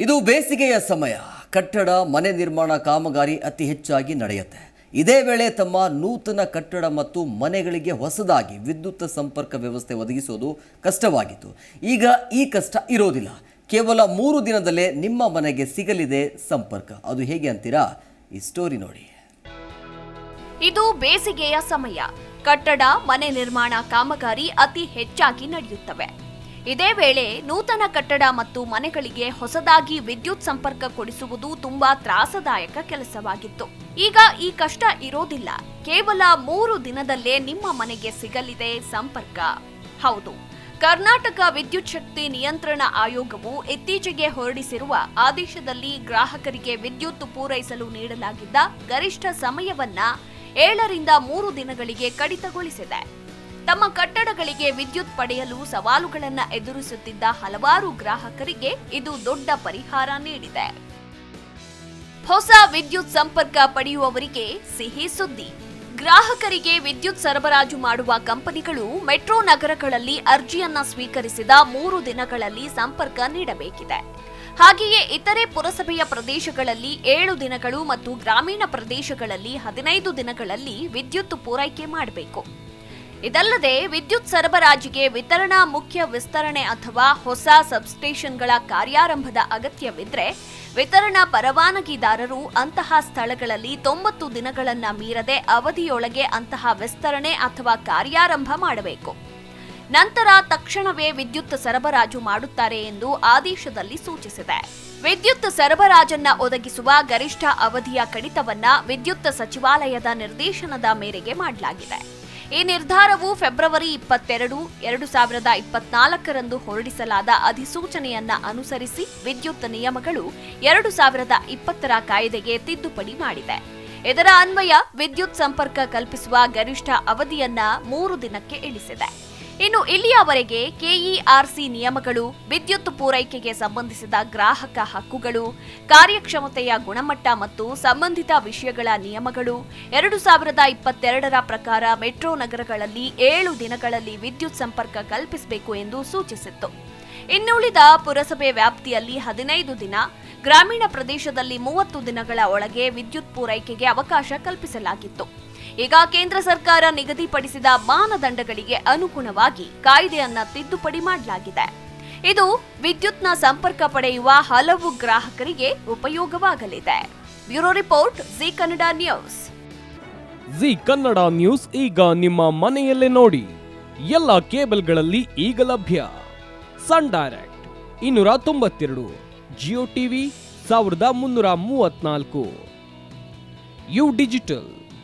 ಇದು ಬೇಸಿಗೆಯ ಸಮಯ. ಕಟ್ಟಡ, ಮನೆ ನಿರ್ಮಾಣ ಕಾಮಗಾರಿ ಅತಿ ಹೆಚ್ಚಾಗಿ ನಡೆಯುತ್ತೆ. ಇದೇ ವೇಳೆ ತಮ್ಮ ನೂತನ ಕಟ್ಟಡ ಮತ್ತು ಮನೆಗಳಿಗೆ ಹೊಸದಾಗಿ ವಿದ್ಯುತ್ ಸಂಪರ್ಕ ವ್ಯವಸ್ಥೆ ಒದಗಿಸೋದು ಕಷ್ಟವಾಗಿತ್ತು. ಈಗ ಈ ಕಷ್ಟ ಇರೋದಿಲ್ಲ. ಕೇವಲ ಮೂರು ದಿನದಲ್ಲೇ ನಿಮ್ಮ ಮನೆಗೆ ಸಿಗಲಿದೆ ಸಂಪರ್ಕ. ಅದು ಹೇಗೆ ಅಂತೀರಾ? ಈ ಸ್ಟೋರಿ ನೋಡಿ. ಇದು ಬೇಸಿಗೆಯ ಸಮಯ. ಕಟ್ಟಡ, ಮನೆ ನಿರ್ಮಾಣ ಕಾಮಗಾರಿ ಅತಿ ಹೆಚ್ಚಾಗಿ ನಡೆಯುತ್ತವೆ. ಇದೇ ವೇಳೆ ನೂತನ ಕಟ್ಟಡ ಮತ್ತು ಮನೆಗಳಿಗೆ ಹೊಸದಾಗಿ ವಿದ್ಯುತ್ ಸಂಪರ್ಕ ಕೊಡಿಸುವುದು ತುಂಬಾ ತ್ರಾಸದಾಯಕ ಕೆಲಸವಾಗಿತ್ತು. ಈಗ ಈ ಕಷ್ಟ ಇರೋದಿಲ್ಲ. ಕೇವಲ ಮೂರು ದಿನದಲ್ಲೇ ನಿಮ್ಮ ಮನೆಗೆ ಸಿಗಲಿದೆ ಸಂಪರ್ಕ. ಹೌದು. ಕರ್ನಾಟಕ ವಿದ್ಯುತ್ ಶಕ್ತಿ ನಿಯಂತ್ರಣ ಆಯೋಗವು ಇತ್ತೀಚೆಗೆ ಹೊರಡಿಸಿರುವ ಆದೇಶದಲ್ಲಿ ಗ್ರಾಹಕರಿಗೆ ವಿದ್ಯುತ್ ಪೂರೈಸಲು ನೀಡಲಾಗಿದ್ದ ಗರಿಷ್ಠ ಸಮಯವನ್ನ ಏಳರಿಂದ ಮೂರು ದಿನಗಳಿಗೆ ಕಡಿತಗೊಳಿಸಿದೆ. ತಮ್ಮ ಕಟ್ಟಡಗಳಿಗೆ ವಿದ್ಯುತ್ ಪಡೆಯಲು ಸವಾಲುಗಳನ್ನು ಎದುರಿಸುತ್ತಿದ್ದ ಹಲವಾರು ಗ್ರಾಹಕರಿಗೆ ಇದು ದೊಡ್ಡ ಪರಿಹಾರ ನೀಡಿದೆ. ಹೊಸ ವಿದ್ಯುತ್ ಸಂಪರ್ಕ ಪಡೆಯುವವರಿಗೆ ಸಿಹಿ ಸುದ್ದಿ. ಗ್ರಾಹಕರಿಗೆ ವಿದ್ಯುತ್ ಸರಬರಾಜು ಮಾಡುವ ಕಂಪನಿಗಳು ಮೆಟ್ರೋ ನಗರಗಳಲ್ಲಿ ಅರ್ಜಿಯನ್ನ ಸ್ವೀಕರಿಸಿದ ಮೂರು ದಿನಗಳಲ್ಲಿ ಸಂಪರ್ಕ ನೀಡಬೇಕಿದೆ. ಹಾಗೆಯೇ ಇತರೆ ಪುರಸಭೆಯ ಪ್ರದೇಶಗಳಲ್ಲಿ ಏಳು ದಿನಗಳು ಮತ್ತು ಗ್ರಾಮೀಣ ಪ್ರದೇಶಗಳಲ್ಲಿ ಹದಿನೈದು ದಿನಗಳಲ್ಲಿ ವಿದ್ಯುತ್ ಪೂರೈಕೆ ಮಾಡಬೇಕು. ಇದಲ್ಲದೆ ವಿದ್ಯುತ್ ಸರಬರಾಜಿಗೆ ವಿತರಣಾ ಮುಖ್ಯ ವಿಸ್ತರಣೆ ಅಥವಾ ಹೊಸ ಸಬ್ಸ್ಟೇಷನ್ಗಳ ಕಾರ್ಯಾರಂಭದ ಅಗತ್ಯವಿದ್ರೆ ವಿತರಣಾ ಪರವಾನಗಿದಾರರು ಅಂತಹ ಸ್ಥಳಗಳಲ್ಲಿ ತೊಂಬತ್ತು ದಿನಗಳನ್ನ ಮೀರದೆ ಅವಧಿಯೊಳಗೆ ಅಂತಹ ವಿಸ್ತರಣೆ ಅಥವಾ ಕಾರ್ಯಾರಂಭ ಮಾಡಬೇಕು. ನಂತರ ತಕ್ಷಣವೇ ವಿದ್ಯುತ್ ಸರಬರಾಜು ಮಾಡುತ್ತಾರೆ ಎಂದು ಆದೇಶದಲ್ಲಿ ಸೂಚಿಸಿದೆ. ವಿದ್ಯುತ್ ಸರಬರಾಜನ್ನ ಒದಗಿಸುವ ಗರಿಷ್ಠ ಅವಧಿಯ ಕಡಿತವನ್ನ ವಿದ್ಯುತ್ ಸಚಿವಾಲಯದ ನಿರ್ದೇಶನದ ಮೇರೆಗೆ ಮಾಡಲಾಗಿದೆ. ಈ ನಿರ್ಧಾರವು ಫೆಬ್ರವರಿ ಇಪ್ಪತ್ತೆರಡು, ಎರಡು ಸಾವಿರದ ಇಪ್ಪತ್ನಾಲ್ಕರಂದು ಹೊರಡಿಸಲಾದ ಅಧಿಸೂಚನೆಯನ್ನ ಅನುಸರಿಸಿ ವಿದ್ಯುತ್ ನಿಯಮಗಳು ಎರಡು ಸಾವಿರದ ಇಪ್ಪತ್ತರ ಕಾಯ್ದೆಗೆ ತಿದ್ದುಪಡಿ ಮಾಡಿದೆ. ಇದರ ಅನ್ವಯ ವಿದ್ಯುತ್ ಸಂಪರ್ಕ ಕಲ್ಪಿಸುವ ಗರಿಷ್ಠ ಅವಧಿಯನ್ನ ಮೂರು ದಿನಕ್ಕೆ ಇಳಿಸಿದೆ. ಇನ್ನು ಇಲ್ಲಿಯವರೆಗೆ ಕೆಇಆರ್ಸಿ ನಿಯಮಗಳು, ವಿದ್ಯುತ್ ಪೂರೈಕೆಗೆ ಸಂಬಂಧಿಸಿದ ಗ್ರಾಹಕ ಹಕ್ಕುಗಳು, ಕಾರ್ಯಕ್ಷಮತೆಯ ಗುಣಮಟ್ಟ ಮತ್ತು ಸಂಬಂಧಿತ ವಿಷಯಗಳ ನಿಯಮಗಳು, ಎರಡು ಸಾವಿರದ ಇಪ್ಪತ್ತೆರಡರ ಪ್ರಕಾರ ಮೆಟ್ರೋ ನಗರಗಳಲ್ಲಿ ಏಳು ದಿನಗಳಲ್ಲಿ ವಿದ್ಯುತ್ ಸಂಪರ್ಕ ಕಲ್ಪಿಸಬೇಕು ಎಂದು ಸೂಚಿಸಿತ್ತು. ಇನ್ನುಳಿದ ಪುರಸಭೆ ವ್ಯಾಪ್ತಿಯಲ್ಲಿ ಹದಿನೈದು ದಿನ, ಗ್ರಾಮೀಣ ಪ್ರದೇಶದಲ್ಲಿ ಮೂವತ್ತು ದಿನಗಳ ಒಳಗೆ ವಿದ್ಯುತ್ ಪೂರೈಕೆಗೆ ಅವಕಾಶ ಕಲ್ಪಿಸಲಾಗಿತ್ತು. ಈಗ ಕೇಂದ್ರ ಸರ್ಕಾರ ನಿಗದಿಪಡಿಸಿದ ಮಾನದಂಡಗಳಿಗೆ ಅನುಗುಣವಾಗಿ ಕಾಯ್ದೆಯನ್ನ ತಿದ್ದುಪಡಿ ಮಾಡಲಾಗಿದೆ. ಇದು ವಿದ್ಯುತ್ನ ಸಂಪರ್ಕ ಪಡೆಯುವ ಹಲವು ಗ್ರಾಹಕರಿಗೆ ಉಪಯೋಗವಾಗಲಿದೆ. Bureau report, Zee Kannada news. Zee Kannada news ಈಗ ನಿಮ್ಮ ಮನೆಯಲ್ಲೇ ನೋಡಿ. ಎಲ್ಲ ಕೇಬಲ್ಗಳಲ್ಲಿ ಈಗ ಲಭ್ಯ. ಸನ್ ಡೈರೆಕ್ಟ್ ಇನ್ನೂರ ತೊಂಬತ್ತೆರಡು, ಜಿಯೋ ಟಿವಿ ಸಾವಿರದ ಮುನ್ನೂರ ಮೂವತ್ನಾಲ್ಕು ಯು ಡಿಜಿಟಲ್.